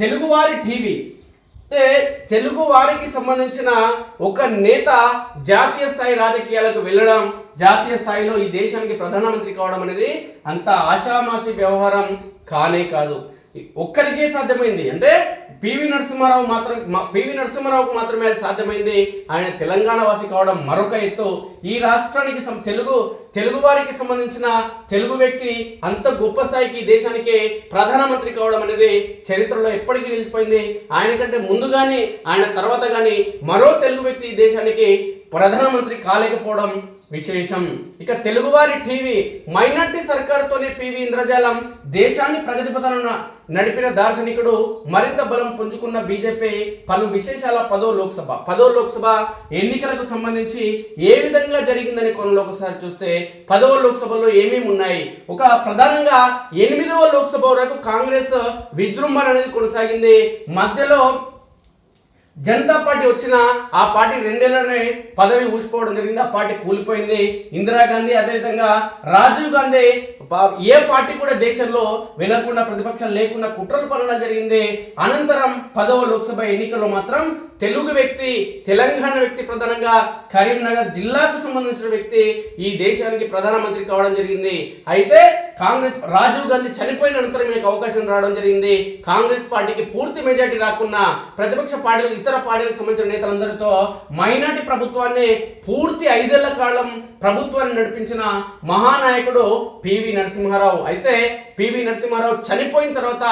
తెలుగువారి టీవీ. అంటే తెలుగు వారికి సంబంధించిన ఒక నేత జాతీయ స్థాయి రాజకీయాలకు వెళ్ళడం జాతీయ స్థాయిలో ఈ దేశానికి ప్రధానమంత్రి కావడం అనేది అంత ఆషామాషి వ్యవహారం కానే కాదు. ఒక్కరికే సాధ్యమైంది. అంటే పివి నరసింహారావు మాత్రం పివి నరసింహారావుకు మాత్రమే అది సాధ్యమైంది. ఆయన తెలంగాణ వాసి కావడం మరొక ఎత్తు. ఈ రాష్ట్రానికి తెలుగు తెలుగు వారికి సంబంధించిన తెలుగు వ్యక్తి అంత గొప్ప స్థాయికి ఈ దేశానికి ప్రధానమంత్రి కావడం అనేది చరిత్రలో ఎప్పటికీ నిలిచిపోయింది. ఆయన కంటే ముందు కానీ ఆయన తర్వాత కానీ మరో తెలుగు వ్యక్తి ఈ దేశానికి ప్రధానమంత్రి కాలేకపోవడం విశేషం. ఇక తెలుగువారి టీవీ మైనార్టీ సర్కారుతోనే పివి ఇంద్రజాలం దేశాన్ని ప్రగతి పథాన నడిపిన దార్శనికుడు మరింత బలం పుంజుకున్న బీజేపీ పలు విశేషాల పదో లోక్సభ. పదో లోక్సభ ఎన్నికలకు సంబంధించి ఏ విధంగా జరిగిందని కొనలో ఒకసారి చూస్తే పదవ లోక్సభలో ఏమేమి ఉన్నాయి? ఒక ప్రధానంగా ఎనిమిదవ లోక్సభ వరకు కాంగ్రెస్ విజృంభణ అనేది కొనసాగింది. మధ్యలో జనతా పార్టీ వచ్చిన ఆ పార్టీ రెండేళ్ళనే పదవి ఊసిపోవడం జరిగింది. ఆ పార్టీ కూలిపోయింది. ఇందిరాగాంధీ అదేవిధంగా రాజీవ్ గాంధీ ఏ పార్టీ కూడా దేశంలో వెళ్ళకుండా ప్రతిపక్షం లేకుండా కుట్రలు పనడం జరిగింది. అనంతరం పదవ లోక్సభ ఎన్నికల్లో మాత్రం తెలుగు వ్యక్తి తెలంగాణ వ్యక్తి ప్రధానంగా కరీంనగర్ జిల్లాకు సంబంధించిన వ్యక్తి ఈ దేశానికి ప్రధానమంత్రి కావడం జరిగింది. అయితే కాంగ్రెస్ రాజీవ్ గాంధీ చనిపోయిన అనంతరం మీకు అవకాశం రావడం జరిగింది. కాంగ్రెస్ పార్టీకి పూర్తి మెజార్టీ రాకున్నా ప్రతిపక్ష పార్టీలు ఇతర పార్టీలకు సంబంధించిన నేతలందరితో మైనార్టీ ప్రభుత్వాన్ని పూర్తి ఐదేళ్ళ కాలం ప్రభుత్వాన్ని నడిపించిన మహానాయకుడు పివి నరసింహారావు. అయితే పివి నరసింహారావు చనిపోయిన తర్వాత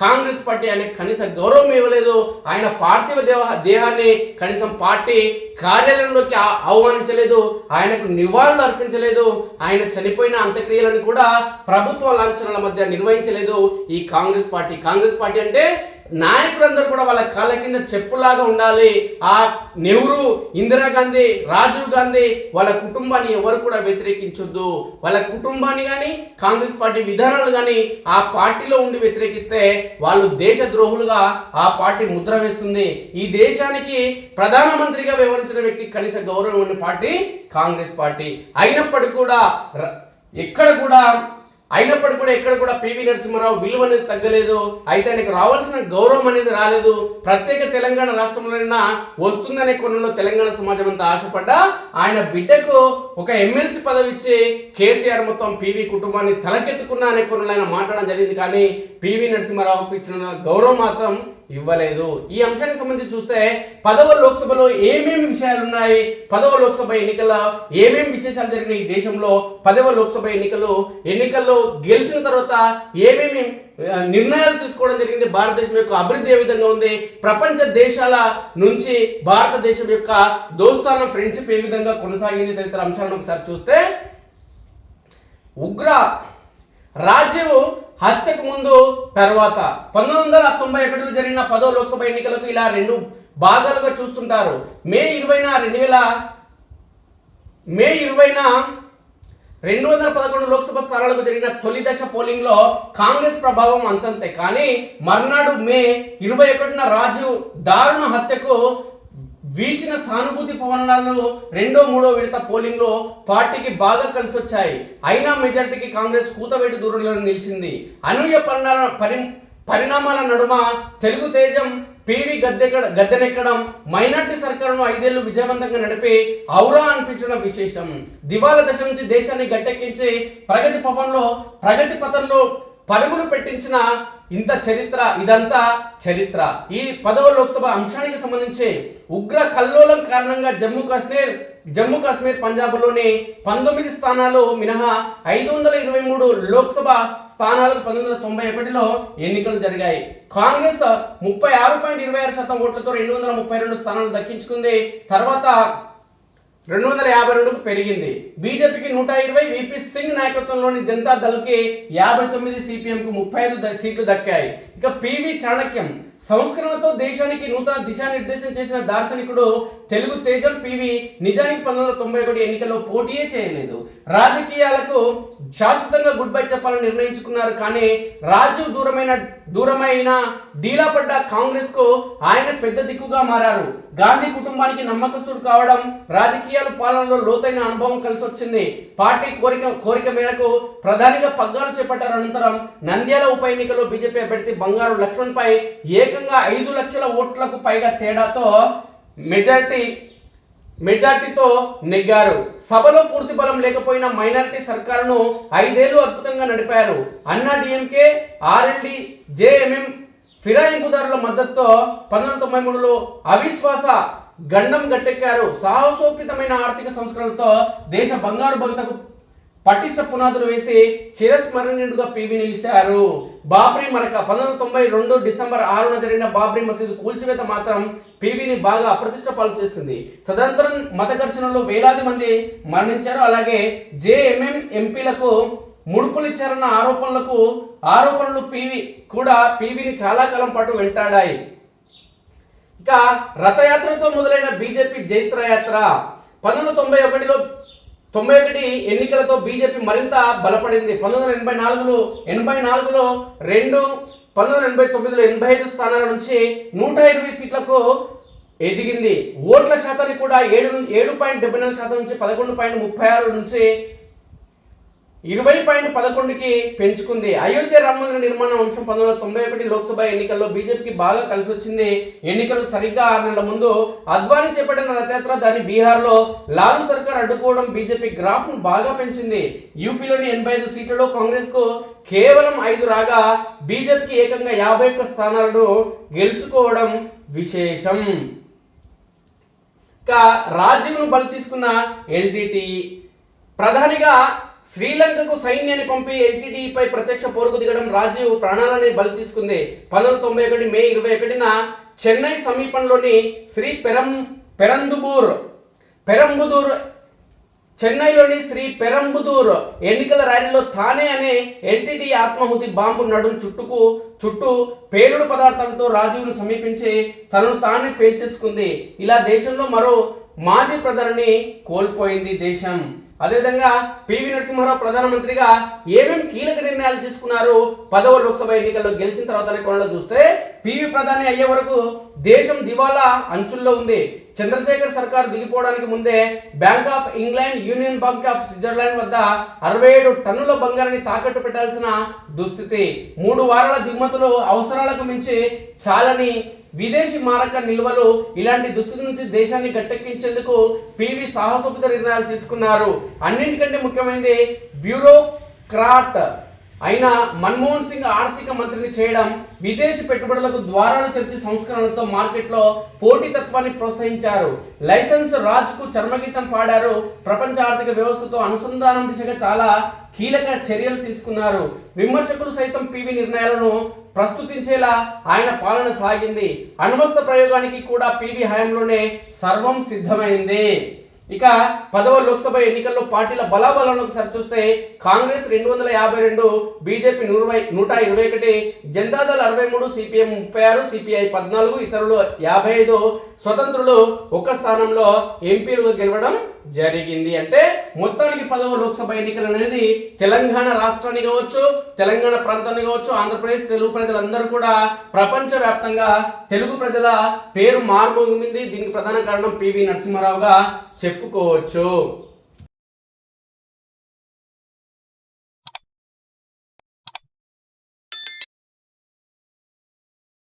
కాంగ్రెస్ పార్టీ ఆయన కనీస గౌరవం ఇవ్వలేదు. ఆయన పార్థివ దేవ దేహాన్ని కనీసం పార్టీ కార్యాలయంలోకి ఆహ్వానించలేదు. ఆయనకు నివాళులు అర్పించలేదు. ఆయన చనిపోయిన అంత్యక్రియలను కూడా ప్రభుత్వ లాంఛనాల మధ్య నిర్వహించలేదు. ఈ కాంగ్రెస్ పార్టీ కాంగ్రెస్ పార్టీ అంటే నాయకులందరూ కూడా వాళ్ళ కాళ్ళ కింద చెప్పులాగా ఉండాలి. ఆ నెహ్రూ ఇందిరాగాంధీ రాజీవ్ గాంధీ వాళ్ళ కుటుంబాన్ని ఎవరు కూడా వ్యతిరేకించొద్దు. వాళ్ళ కుటుంబాన్ని కానీ కాంగ్రెస్ పార్టీ విధానాలు కానీ ఆ పార్టీలో ఉండి వ్యతిరేకిస్తే వాళ్ళు దేశ ద్రోహులుగా ఆ పార్టీ ముద్ర వేస్తుంది. ఈ దేశానికి ప్రధానమంత్రిగా వ్యవహరించిన వ్యక్తి కనీస గౌరవం ఉన్న పార్టీ కాంగ్రెస్ పార్టీ. అయినప్పటికీ కూడా ర- ఎక్కడ కూడా అయినప్పటికీ కూడా ఎక్కడ కూడా పివి నరసింహారావు విలువ అనేది తగ్గలేదు. అయితే ఆయనకు రావాల్సిన గౌరవం అనేది రాలేదు. ప్రత్యేక తెలంగాణ రాష్ట్రంలోనైనా వస్తుందనే కొనంలో తెలంగాణ సమాజం అంతా ఆశపడ్డా. ఆయన బిడ్డకు ఒక ఎమ్మెల్సీ పదవి ఇచ్చి కేసీఆర్ మొత్తం పివి కుటుంబాన్ని తలకెత్తుకున్నా అనే కోణంలో ఆయన మాట్లాడడం జరిగింది. కానీ పివి నరసింహారావుకు ఇచ్చిన గౌరవం మాత్రం ఇవ్వలేదు. ఈ అంశానికి సంబంధించి చూస్తే పదవ లోక్సభలో ఏమేమి విషయాలు ఉన్నాయి పదవ లోక్సభ ఎన్నికల ఏమేమి విశేషాలు జరిగినాయి ఈ దేశంలో? పదవ లోక్సభ ఎన్నికలు ఎన్నికల్లో గెలిచిన తర్వాత ఏమేమి నిర్ణయాలు తీసుకోవడం జరిగింది? భారతదేశం యొక్క అభివృద్ధి ఏ విధంగా ఉంది? ప్రపంచ దేశాల నుంచి భారతదేశం యొక్క దోస్తానం ఫ్రెండ్షిప్ ఏ విధంగా కొనసాగింది? తదితర అంశాలను ఒకసారి చూస్తే ఉగ్ర రాజీవ్ హత్యకు ముందు తర్వాత పంతొమ్మిది వందల తొంభై ఒకటిలో జరిగిన పదో లోక్సభ ఎన్నికలకు ఇలా రెండు భాగాలుగా చూస్తుంటారు. మే ఇరవైన రెండు వేల మే ఇరవైన రెండు వందల పదకొండు లోక్సభ స్థానాలకు జరిగిన తొలి దశ పోలింగ్లో కాంగ్రెస్ ప్రభావం అంతంతే. కానీ మర్నాడు మే ఇరవై ఒకటిన రాజీవ్ దారుణ హత్యకు వీచిన సానుభూతి పవనాలు రెండో మూడో విడత పోలింగ్లో పార్టీకి బాగా కలిసి వచ్చాయి అయినా మెజార్టీకి కాంగ్రెస్ కూతవేటు దూరంలో నిలిచింది. అనూహ్య పరిణామ పరి పరిణామాల నడుమ తెలుగు తేజం పీవీ గద్దెక్కడ గద్దెనెక్కడం మైనార్టీ సర్కారును ఐదేళ్ళు విజయవంతంగా నడిపి ఔరా అనిపించడం విశేషం. దివాల దశ నుంచి దేశాన్ని గట్టెక్కించి ప్రగతి పవన్లో ప్రగతి పథంలో పరుగులు పెట్టించిన ఇంత చరిత్ర ఇదంతా చరిత్ర. ఈ పదవ లోక్సభ అంశానికి సంబంధించి ఉగ్ర కల్లోలం కారణంగా జమ్మూ కాశ్మీర్ జమ్మూ కాశ్మీర్ పంజాబ్లోని పంతొమ్మిది స్థానాలు మినహా ఐదు వందల ఇరవై మూడు లోక్సభ స్థానాలకు పంతొమ్మిది వందల తొంభై ఒకటిలో ఎన్నికలు జరిగాయి. కాంగ్రెస్ ముప్పై ఆరు పాయింట్ ఇరవై ఆరు శాతం ఓట్లతో రెండు వందల ముప్పై రెండు స్థానాలు దక్కించుకుంది. తర్వాత రెండు వందల యాభై రెండుకు పెరిగింది. బీజేపీకి నూట ఇరవై విపి సింగ్ నాయకత్వంలోని జనతా దళకి యాభై తొమ్మిది సిపిఎంకు ముప్పై ఐదు సీట్లు దక్కాయి. ఇక పివి చాణక్యం సంస్కరణతో దేశానికి నూతన దిశానిర్దేశం చేసిన దార్శనికుడు తెలుగు తేజం పివి నిజానికి పంతొమ్మిది వందల తొంభై ఒకటి ఎన్నికల్లో పోటీయే చేయలేదు. రాజకీయాలకు శాశ్వతంగా గుడ్ బై చెప్పాలని నిర్ణయించుకున్నారు కానీ రాజు దూరమైన దూరమైన డీలా పడ్డ కాంగ్రెస్కు ఆయన పెద్ద దిక్కుగా మారారు. గాంధీ కుటుంబానికి నమ్మకస్తుడు కావడం రాజకీయాల పాలనలో లోతైన అనుభవం కలిసి వచ్చింది పార్టీ కోరిక కోరిక మేరకు ప్రధానిగా పగ్గాలు చేపట్టారు అనంతరం నంద్యాల ఉప ఎన్నికలో బీజేపీ అభ్యర్థి బంగారు లక్ష్మణ్ పై ఏకంగా ఐదు లక్షల ఓట్లకు పైగా తేడాతో మెజార్టీ మెజార్టీతో నెగ్గారు. సభలో పూర్తి బలం లేకపోయినా మైనారిటీ సర్కారును ఐదేళ్ళు అద్భుతంగా నడిపారు. అన్నా డిఎంకే ఆర్ఎల్డి జేఎంఎం ఫిరాయింపుదారుల మద్దతుతో పంతొమ్మిది తొంభై మూడులో అవిశ్వాస గండం గట్టెక్కారు. సాహసోపితమైన ఆర్థిక సంస్కరణలతో దేశ బంగారు భవితకు పటిష్ట పునాదులు వేసి చిరస్మరణీయుడుగా పీవీ నిలిచారు. బాబ్రీ మరక పంతొమ్మిది తొంభై రెండు డిసెంబర్ ఆరున జరిగిన బాబ్రీ మసీదు కూల్చివేత మాత్రం పీవీని బాగా అప్రతిష్ట పాలు చేసింది. తదనంతరం మత ఘర్షణలో వేలాది మంది మరణించారు. అలాగే జేఎంఎం ఎంపీలకు ముడుపులు ఇచ్చారన్న ఆరోపణలకు ఆరోపణలు పీవీ కూడా పీవీని చాలా కాలం పాటు వెంటాడాయి. ఇక రథయాత్రతో మొదలైన బీజేపీ జైత్రయాత్ర. పంతొమ్మిది తొంభై ఒకటిలో తొంభై ఒకటి ఎన్నికలతో బీజేపీ మరింత బలపడింది. పంతొమ్మిది వందల ఎనభై నాలుగులో ఎనభై నాలుగులో రెండు పంతొమ్మిది వందల ఎనభై తొమ్మిదిలో ఎనభై ఐదు స్థానాల నుంచి నూట ఇరవై సీట్లకు ఎదిగింది. ఓట్ల శాతాన్ని కూడా ఏడు ఏడు పాయింట్ డెబ్బై నాలుగు శాతం నుంచి పదకొండు పాయింట్ ముప్పై ఆరు నుంచి ఇరవై పాయింట్ పదకొండుకి పెంచుకుంది. అయోధ్య రామ మందిర నిర్మాణ అంశం పంతొమ్మిది వందల తొంభై ఒకటి లోక్సభ ఎన్నికల్లో బీజేపీకి బాగా కలిసి వచ్చింది ఎన్నికలు సరిగ్గా ఆరు నెలల ముందు అద్వానీ చేపట్టిన రథయాత్ర దాన్ని బీహార్లో లాలు సర్కార్ అడ్డుకోవడం బీజేపీ గ్రాఫ్ను బాగా పెంచింది. యూపీలోని ఎనభై ఐదు సీట్లలో కాంగ్రెస్కు కేవలం ఐదు రాగా బీజేపీకి ఏకంగా యాభై ఒక్క స్థానాలను గెలుచుకోవడం విశేషం. ఇక రాజ్యంను బలి తీసుకున్న ఎల్టీటీ ప్రధానిగా శ్రీలంకకు సైన్యాన్ని పంపి ఎల్టీడీపై ప్రత్యక్ష పోరుకు దిగడం రాజీవ్ ప్రాణాలని బలి తీసుకుంది. పంతొమ్మిది తొంభై ఒకటి మే ఇరవై ఒకటిన చెన్నై సమీపంలోని శ్రీ పెరం పెరందుబూర్ పెరంబుదూర్ చెన్నైలోని శ్రీ పెరంబుదూర్ ఎన్నికల ర్యాలీలో తానే అనే ఎల్టీటీ ఆత్మాహుతి బాంబు నడుం చుట్టుకు చుట్టూ పేలుడు పదార్థాలతో రాజీవ్ను సమీపించి తనను తానే పేల్చేసుకుంది. ఇలా దేశంలో మరో మాజీ ప్రధాని కోల్పోయింది దేశం. అదేవిధంగా పివి నరసింహారావు ప్రధానమంత్రిగా ఏమేం కీలక నిర్ణయాలు తీసుకున్నారు పదవ లోక్సభ ఎన్నికల్లో గెలిచిన తర్వాత కోణంలో చూస్తే పివి ప్రధాని అయ్యే వరకు దేశం దివాలా అంచుల్లో ఉంది. చంద్రశేఖర్ సర్కార్ దిగిపోవడానికి ముందే Bank of England Union Bank of Switzerland వద్ద అరవై ఏడు టన్నుల బంగారాన్ని తాకట్టు పెట్టాల్సిన దుస్థితి. మూడు వారాల దిగుమతులు అవసరాలకు మించి చాలని విదేశీ మారక నిల్వలు ఇలాంటి దుస్థితి నుంచి దేశాన్ని గట్టెక్కించేందుకు పివి సాహసోపిత నిర్ణయాలు తీసుకున్నారు. అన్నింటికంటే ముఖ్యమైనది బ్యూరోక్రాట్. అయిన మన్మోహన్ సింగ్ ఆర్థిక మంత్రిని చేయడం విదేశీ పెట్టుబడులకు ద్వారాలు తెరిచి సంస్కరణలతో మార్కెట్లో పోటీతత్వాన్ని ప్రోత్సహించారు. లైసెన్స్ రాజ్కు చర్మగీతం పాడారు. ప్రపంచ ఆర్థిక వ్యవస్థతో అనుసంధానం దిశగా చాలా కీలక చర్యలు తీసుకున్నారు. విమర్శకులు సైతం పివి నిర్ణయాలను ప్రస్తుతించేలా ఆయన పాలన సాగింది. అణ్వస్త్ర ప్రయోగానికి కూడా పివి హయాంలోనే సర్వం సిద్ధమైంది. ఇక పదవ లోక్సభ ఎన్నికల్లో పార్టీల బలాబలాలకు సరిచూస్తే కాంగ్రెస్ రెండు వందల యాభై రెండు బీజేపీ నూరవై నూట ఇరవై ఒకటి జనతాదళ అరవై మూడు సిపిఎం ముప్పై ఆరు సిపిఐ పద్నాలుగు ఇతరులు యాభై ఐదు స్వతంత్రులు ఒక స్థానంలో ఎంపీలుగా గెలవడం జరిగింది. అంటే మొత్తానికి పదవ లోక్సభ ఎన్నికలు అనేది తెలంగాణ రాష్ట్రాన్ని కావచ్చు తెలంగాణ ప్రాంతాన్ని కావచ్చు ఆంధ్రప్రదేశ్ తెలుగు ప్రజలందరూ కూడా ప్రపంచవ్యాప్తంగా తెలుగు ప్రజల పేరు మార్మోగింది దీనికి ప్రధాన కారణం పివి నరసింహారావుగా చెప్పుకోవచ్చు.